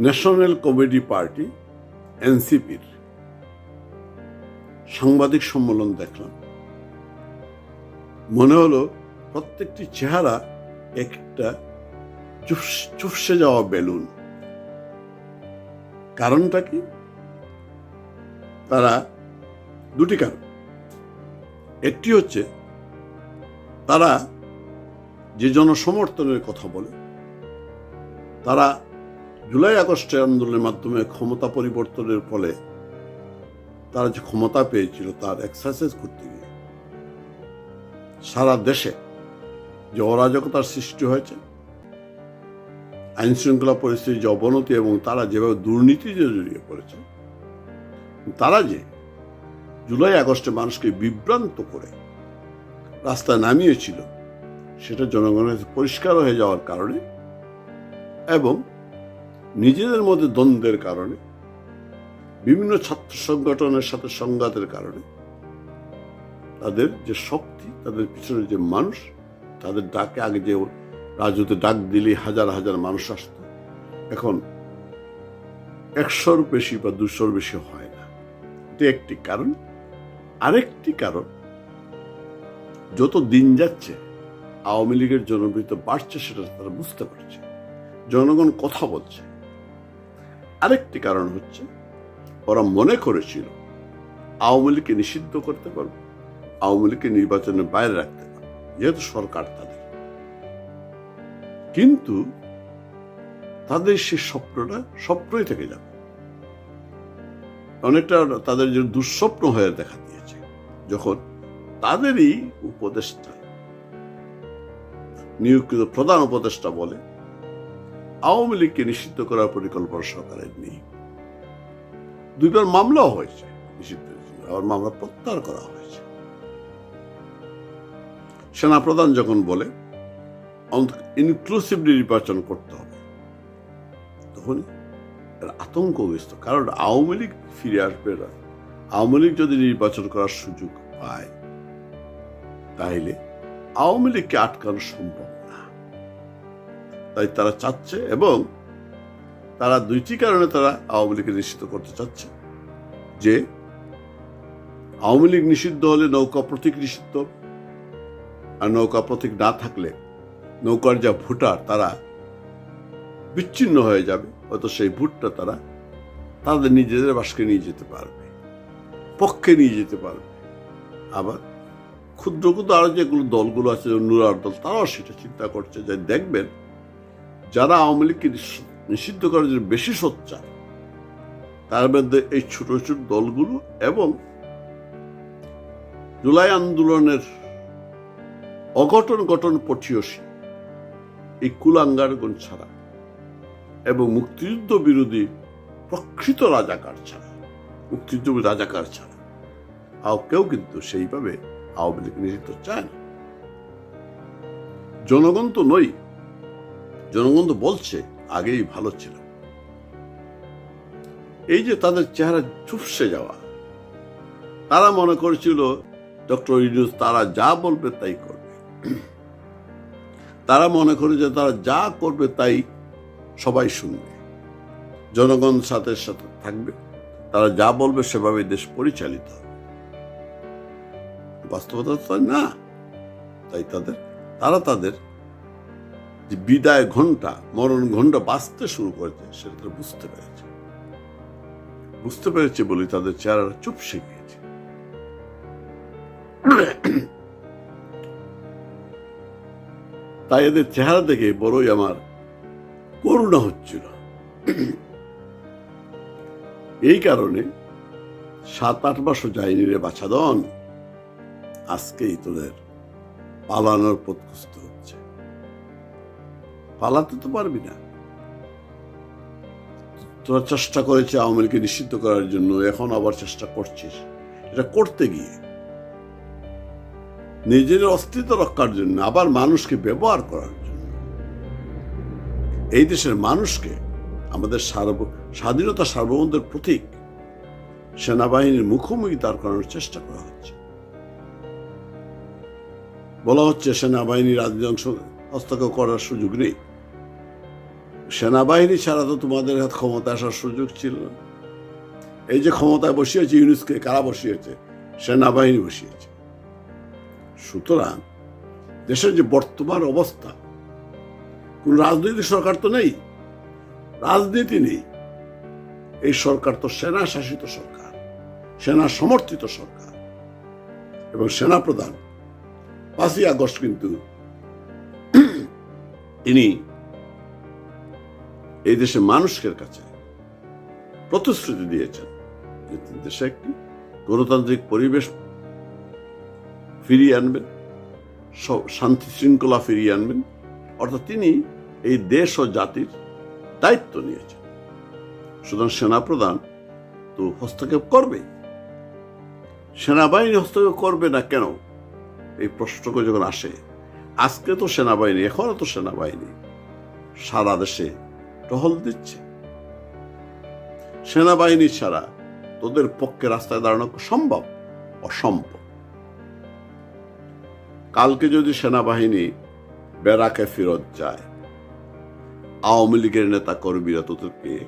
National comedy party, এনসিপির। সাংবাদিক সম্মেলন দেখলাম। মনে হলো প্রত্যেকটি চেহারা একটা চুপস- যাওয়া বেলুন। কারণটা কি? তারা দুটি কারণ। একটি হচ্ছে, তারা যে জনসমর্থনের কথা বলে, তারা জুলাই আগস্টের আন্দোলনের মাধ্যমে ক্ষমতা পরিবর্তনের ফলে তারা যে ক্ষমতা পেয়েছিল তার এক্সারসাইজ করতে গিয়ে সারা দেশে যে অরাজকতার সৃষ্টি হয়েছে আইন শৃঙ্খলা পরিস্থিতির যে অবনতি এবং তারা যেভাবে দুর্নীতিতে জড়িয়ে পড়েছে, তারা যে জুলাই আগস্টে মানুষকে বিভ্রান্ত করে রাস্তায় নামিয়েছিল, সেটা জনগণের পরিষ্কার হয়ে যাওয়ার কারণে এবং নিজেদের মধ্যে দ্বন্দ্বের কারণে, বিভিন্ন ছাত্র সংগঠনের সাথে সংঘাতের কারণে, তাদের যে শক্তি, তাদের পিছনে যে মানুষ, তাদের ডাকে আগে যে রাজুতে ডাক দিলে হাজার হাজার মানুষ আসতো। এখন একশোর বেশি বা দুশোর বেশি হয় না। এটা একটি কারণ। আরেকটি কারণ, যত দিন যাচ্ছে, আওয়ামী লীগের জনপ্রিয়তা বাড়ছে, সেটা তারা বুঝতে পারছে। জনগণ কথা বলছে। আরেকটি কারণ হচ্ছে, ওরা মনে করেছিল আওয়ামী লীগকে নিষিদ্ধ করতে পারবে, আওয়ামী লীগকে নির্বাচনের বাইরে রাখতে পারবে, যেহেতু সরকার তাদের। কিন্তু তাদের সে স্বপ্নটা স্বপ্নই থেকে যাবে। অনেকটা তাদের যে দুঃস্বপ্ন হয়ে দেখা দিয়েছে, যখন তাদেরই উপদেষ্টা, নিয়োগকৃত প্রধান উপদেষ্টা বলে আওয়ামী লীগকে নিষিদ্ধ করার পরিকল্পনা সরকারের নেই। দুইবার মামলাও হয়েছে নিষিদ্ধের জন্য। আবার মামলা প্রত্যাহার করা হয়েছে। সেনাপ্রধান যখন বলে ইনক্লুসিভলি নির্বাচন করতে হবে, তখন এর আতঙ্ক ব্যস্ত। কারণ আওয়ামী লীগ ফিরে আসবে না। আওয়ামী লীগ যদি নির্বাচন করার সুযোগ পায় তাহলে আওয়ামী লীগকে আটকানো সম্ভব তাই তারা চাচ্ছে এবং তারা দুইটি কারণে তারা আওয়ামী লীগকে নিষিদ্ধ করতে চাচ্ছে। যে আওয়ামী লীগ নিষিদ্ধ হলে নৌকা প্রতীক নিষিদ্ধ আর নৌকা প্রতীক না থাকলে নৌকার যা ভোটার তারা বিচ্ছিন্ন হয়ে যাবে হয়তো সেই ভোটটা তারা তাদের নিজেদের বাসকে নিয়ে যেতে পারবে, পক্ষে নিয়ে যেতে পারবে। আবার ক্ষুদ্র ক্ষুদ্র আরও যেগুলো দলগুলো আছে, নুরার দল, তারাও সেটা চিন্তা করছে যে দেখবেন যারা আওয়ামী লীগকে নিষ- নিষিদ্ধ করার জন্য বেশি সোচ্চার, তার মধ্যে এই ছোট ছোট দলগুলো এবং জুলাই আন্দোলনের অঘটন গঠন পঠিয়সী এই কুলাঙ্গারগণ ছাড়া এবং মুক্তিযুদ্ধ বিরোধী প্রকৃত রাজাকার ছাড়া, মুক্তিযুদ্ধ রাজাকার ছাড়া আর কেউ কিন্তু সেইভাবে আওয়ামী লীগ নিষিদ্ধ চায় না। জনগণ তো নই জনগণ তো বলছে, আগেই ভালো ছিল। এই যে তাদের চেহারা চুপসে যাওয়া, তারা মনে করেছিল, ডক্টর ইউনুস তারা যা বলবে তাই করবে। তারা মনে করে যে তারা যা করবে তাই সবাই শুনবে। জনগণ সাথে সাথে থাকবে, তারা যা বলবে সেভাবে দেশ পরিচালিত হবে। বাস্তবতা তো না? তাই তাদের, তারা তাদের যে বিদায় ঘণ্টা মরণ ঘণ্টা বাঁচতে শুরু করেছে, সেটা তারা বুঝতে পেরেছে। বুঝতে পেরেছে বলে তাদের চেহারাটা চুপসে গিয়েছে। তাই এদের চেহারা দেখে বড়ই আমার করুণা হচ্ছিল। এই কারণে সাত আট বছর যায়নি রে বাছাদন। আজকেই তোদের পালানোর হচ্ছে পালাতে তো পারবি না। তোরা চেষ্টা করেছে আওয়ামী লীগকে নিষিদ্ধ করার জন্য, এখন আবার চেষ্টা করছিস। এটা করতে গিয়ে। নিজের অস্তিত্ব রক্ষার জন্য, আবার মানুষকে ব্যবহার করার জন্য। এই দেশের মানুষকে আমাদের সার্ব, স্বাধীনতা সার্বভৌমত্বের প্রতীক, সেনাবাহিনীর মুখোমুখি দাঁড় করানোর চেষ্টা করা হচ্ছে। বলা হচ্ছে সেনাবাহিনীর রাজনীতি অংশ হস্তক্ষেপ করার সুযোগ নেই। সেনাবাহিনী ছাড়া তো তোমাদের হাত ক্ষমতা আসার সুযোগ ছিল না। এই যে ক্ষমতায় বসিয়েছে ইউনুসকে, কারা বসিয়েছে? সেনাবাহিনী বসিয়েছে। সুতরাং দেশের যে বর্তমান অবস্থা, কোন রাজনৈতিক সরকার তো নেই, রাজনীতি নেই। এই সরকার তো সেনা শাসিত সরকার সেনা সমর্থিত সরকার এবং সেনা প্রধান পাঁচই আগস্ট কিন্তু তিনি এই দেশের মানুষের কাছে প্রতিশ্রুতি দিয়েছেন যে তিনি দেশে একটি গণতান্ত্রিক পরিবেশ ফিরিয়ে আনবেন শান্তি শৃঙ্খলা ফিরিয়ে আনবেন। অর্থাৎ তিনি এই দেশ ও জাতির দায়িত্ব নিয়েছেন। সুতরাং সেনাপ্রধান তো হস্তক্ষেপ করবে সেনাবাহিনী হস্তক্ষেপ করবে না কেন? এই প্রশ্নকে যখন আসে আজকে তো সেনাবাহিনী, এখনও তো সেনাবাহিনী। সারা দেশে টহল দিচ্ছে। সেনাবাহিনী ছাড়া তোদের পক্ষে রাস্তায় দাঁড়ানো সম্ভব? অসম্ভব। কালকে যদি সেনাবাহিনী বেড়াকে ফেরত যায়, আওয়ামী লীগের নেতা কর্মীরা তোদেরকে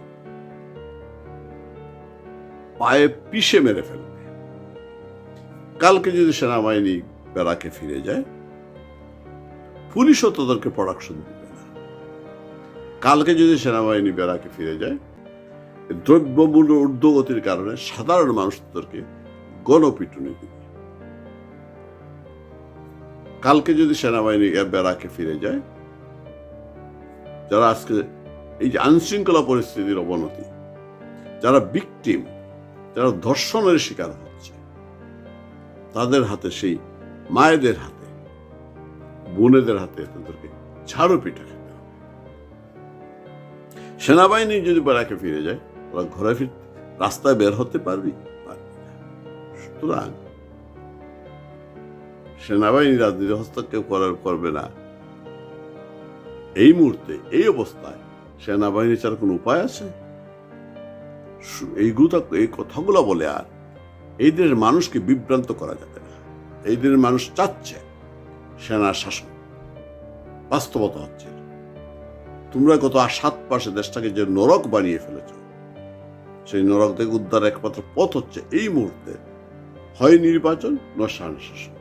পায়ে পিষে মেরে ফেলবে। কালকে যদি সেনাবাহিনী বেড়াকে ফিরে যায় পুলিশও তোদেরকে প্রোডাকশন দিবে না। কালকে যদি সেনাবাহিনী বেড়াকে ফিরে যায়, দ্রব্যমূল্য ঊর্ধ্বগতির কারণে সাধারণ মানুষ তোদেরকে গণপিটুনি দিবে। কালকে যদি সেনাবাহিনী বেড়াকে ফিরে যায়, যারা আজকে এই যে আইনশৃঙ্খলা পরিস্থিতির অবনতি, যারা বিকটিম যারা ধর্ষণের শিকার হচ্ছে, তাদের হাতে সেই মায়েদের হাতে বোনেদের হাতে তাদেরকে ঝাড়ু পিঠা খেতে হবে। সেনাবাহিনী যদি বেড়াকে ফিরে যায় ওরা ঘরে ফির, রাস্তায় বের হতে পারবি? সুতরাং সেনাবাহিনী রাজনীতি হস্তক্ষেপ করার করবে না। এই মুহূর্তে, এই অবস্থায় সেনাবাহিনী ছাড়া কোনো উপায় আছে? এইগুলো এই কথাগুলো বলে আর এই দেশের মানুষকে বিভ্রান্ত করা যাবে না। এই দেশের মানুষ চাচ্ছে সেনার শাসন। বাস্তবতা হচ্ছে, তোমরা গত সাত পাশে দেশটাকে যে নরক বানিয়ে ফেলেছ, সেই নরক থেকে উদ্ধার একমাত্র পথ হচ্ছে এই মুহূর্তে হয় নির্বাচন নয় সেনা শাসন।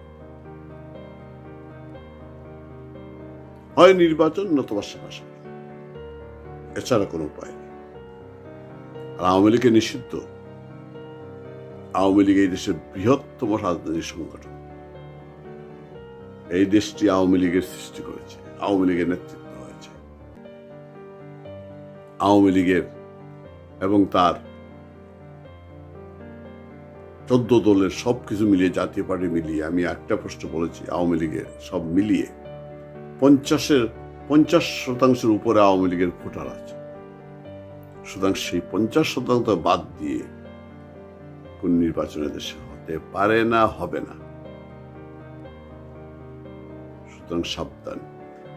হয় নির্বাচন নতুবা সেনা শাসন। এছাড়া কোনো উপায় নেই। আর আওয়ামী লীগের নিষিদ্ধ। আওয়ামী লীগ এই দেশের বৃহত্তম রাজনৈতিক সংগঠন। এই দেশটি আওয়ামী লীগের সৃষ্টি করেছে, আওয়ামী লীগের নেতৃত্ব হয়েছে। আওয়ামী লীগের এবং তার চোদ্দ দলের সবকিছু মিলিয়ে, জাতীয় পার্টি মিলিয়ে, আমি একটা প্রশ্ন বলেছি, আওয়ামী লীগের সব মিলিয়ে পঞ্চাশের, পঞ্চাশ শতাংশের উপরে আওয়ামী লীগের ভোটার আছে। সুতরাং সেই পঞ্চাশ শতাংশ বাদ দিয়ে কোন নির্বাচনে দেশে হতে পারে না, হবে না। সুতরাং সাবধান।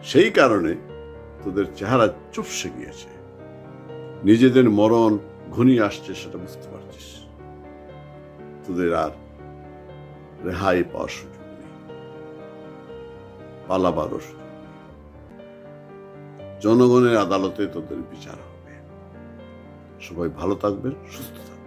সেই কারণে তোদের চেহারা চুপসে গিয়েছে। নিজেদের মরণ ঘনিয়ে আসছে সেটা বুঝতে পারছিস। তোদের আর রেহাই পাওয়ার সুযোগ নেই। পালাবারও জনগণের আদালতে তোদের বিচার হবে। সবাই ভালো থাকবেন, সুস্থ থাকবেন।